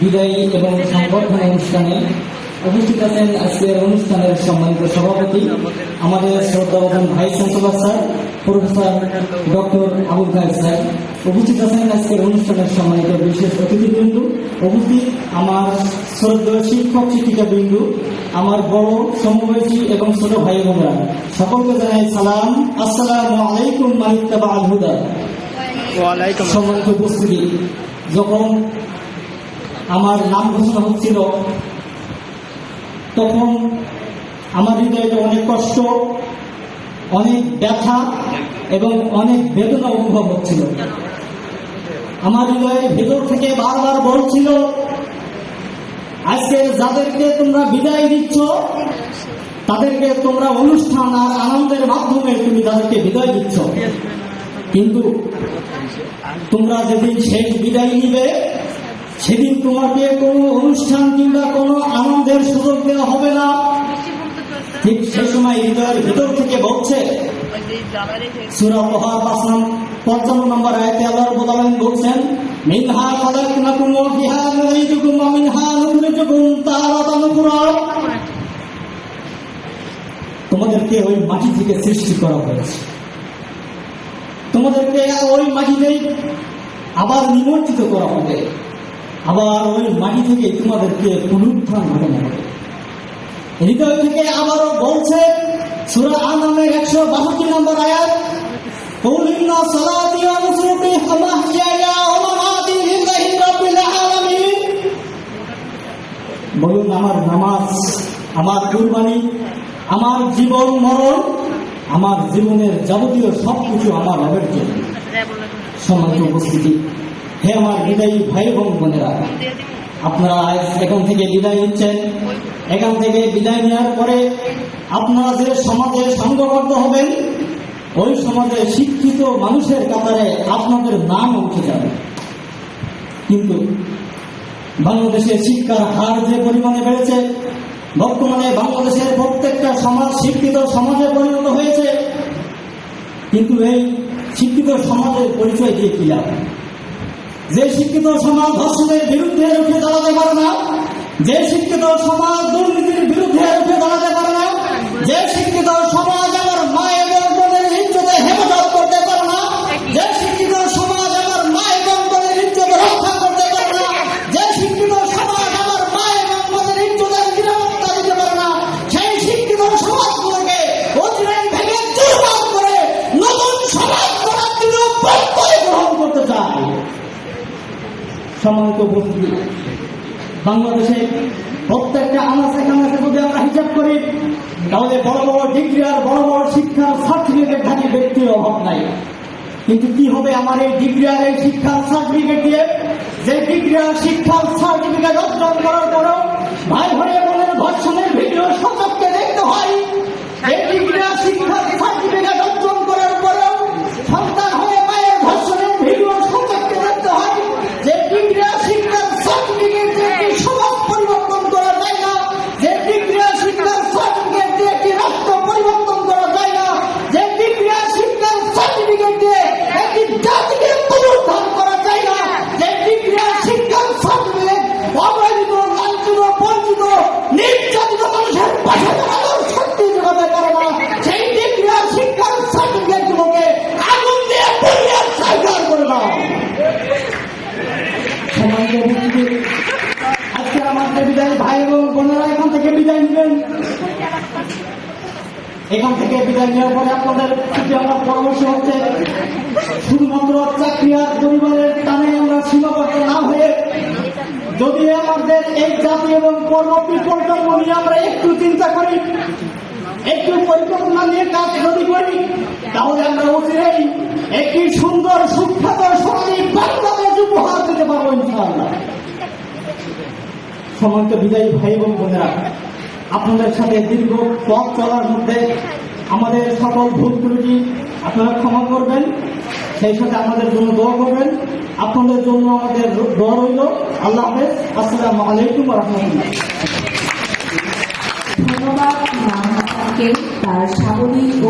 বিদায়ী এবং সংবর্ধনা অনুষ্ঠানে উপস্থিত আছেন আজকের অনুষ্ঠানের সম্মানিত সভাপতি আমাদের শ্রদ্ধাবাদন vice chancellor sir, professor doctor Abul guide sir. উপস্থিত আছেন আজকের অনুষ্ঠানের সম্মানিত বিশেষ অতিথিবৃন্দ। উপস্থিত আমার শ্রদ্ধেয় শিক্ষক শিক্ষিকা বিন্দু আমার বড় সমবয়সী এবং ছোট ভাই বোনরা। সকলকে জানাই সালাম। আসসালামু আলাইকুম মানিত্তাবা আল সম্মানিত উপস্থিতি, যখন আমার নাম ঘোষণা হচ্ছিল, তখন আমার হৃদয়টা অনেক কষ্ট, অনেক ব্যথা এবং অনেক বেদনা অনুভব হচ্ছিল। আমার হৃদয়ের ভেতর থেকে বারবার বলছিল, আজকে যাদেরকে তোমরা বিদায় দিচ্ছ, তাদেরকে তোমরা অনুষ্ঠান আর আনন্দের মাধ্যমে তুমি তাদেরকে বিদায় দিচ্ছ। কিন্তু তোমরা যেদিন শেষ বিদায় নিবে, সেদিন তোমাকে কোনো অনুষ্ঠান কিংবা কোনো আনন্দের সুযোগ দেওয়া হবে না। ঠিক সে সময় হৃদয়ের ভিতর থেকে বলছে নম্বর মিনহা মিনহা তোমাদেরকে ওই মাটি থেকে সৃষ্টি করা হয়েছে। তোমাদেরকে ওই মাটিতে আবার নিমন্ত্রিত করা হবে। আবার ওই মাটি থেকে তোমাদেরকে পুনরুত্থান ঘটানো হবে। হৃদয় থেকে আবারও বলছে সুরা একশো বাষট্টি নম্বর আয়াত বলুন, আমার নামাজ, আমার কুরবানি, আমার জীবন মরণ আমার জীবনের যাবতীয় সবকিছু আমার রবের জন্য সম্মানিত উপস্থিতি। হে আমার বিদায়ী ভাই এবং বোনেরা, আপনারা এখান থেকে বিদায় নিচ্ছেন। এখান থেকে বিদায় নেওয়ার পরে আপনারা যে সমাজে সংঘবদ্ধ হবেন, ওই সমাজে শিক্ষিত মানুষের কাতারে আপনাদের নাম উঠে যাবে। কিন্তু বাংলাদেশের শিক্ষার হার যে পরিমাণে বেড়েছে বর্তমানে বাংলাদেশের প্রত্যেকটা সমাজ শিক্ষিত সমাজে পরিণত হয়েছে। কিন্তু এই শিক্ষিত সমাজের পরিচয় দিয়ে কি লাভ? যে শিক্ষিত সমাজ ধর্ষণের বিরুদ্ধে রুখে দাঁড়াতে পারে না, যে শিক্ষিত সমাজ দুর্নীতির বিরুদ্ধে রুখে সম্মানিত উপস্থিতি। বাংলাদেশে প্রত্যেকটা আনাচে কানাচে যদি আমরা হিসাব করি, তাহলে বড় বড় ডিগ্রি আর বড় বড় শিক্ষার সার্টিফিকেট ধারী ব্যক্তির অভাব নাই। কিন্তু কি হবে আমার এই ডিগ্রি আর এই শিক্ষার সার্টিফিকেট দিয়ে? যে ডিগ্রি আর শিক্ষার সার্টিফিকেট অর্জন করার পরেও ভাই ভাইয়ের বোনের ধর্ষণের ভিডিও সচককে আজকে আমাদের বিদায় ভাই এবং বোনেরা এখান থেকে বিদায় নেবেন এখান থেকে বিদায় নেওয়ার পরে আপনাদের প্রতি আমার পরামর্শ হচ্ছে শুধুমাত্র চাকরি আর পরিবারের টানে আমরা সীমাবদ্ধ না হয়ে যদি আমাদের এই জাতি এবং পরবর্তী প্রজন্ম নিয়ে আমরা একটু চিন্তা করি একটু পরিকল্পনা নিয়ে কাজ যদি করি তাহলে আমরা অচিরেই একটি সুন্দর সুখ্যাত সোনালী বাংলাদেশ উপহার দিতে পারব ইনশাআল্লাহ। সমান্ত বিদায়ী ভাই এবং বোনেরা, আপনাদের সাথে দীর্ঘ পথ চলার মধ্যে আমাদের সকল ভুল ত্রুটি আপনারা ক্ষমা করবেন, সেই সাথে আমাদের জন্য দোয়া করবেন। আপনাদের জন্য আমাদের দোয়া রইল। আল্লাহ হাফেজ। আসসালামু আলাইকুম রহমতুল্লাহ। ধন্যবাদ তার স্বাভাবিক ও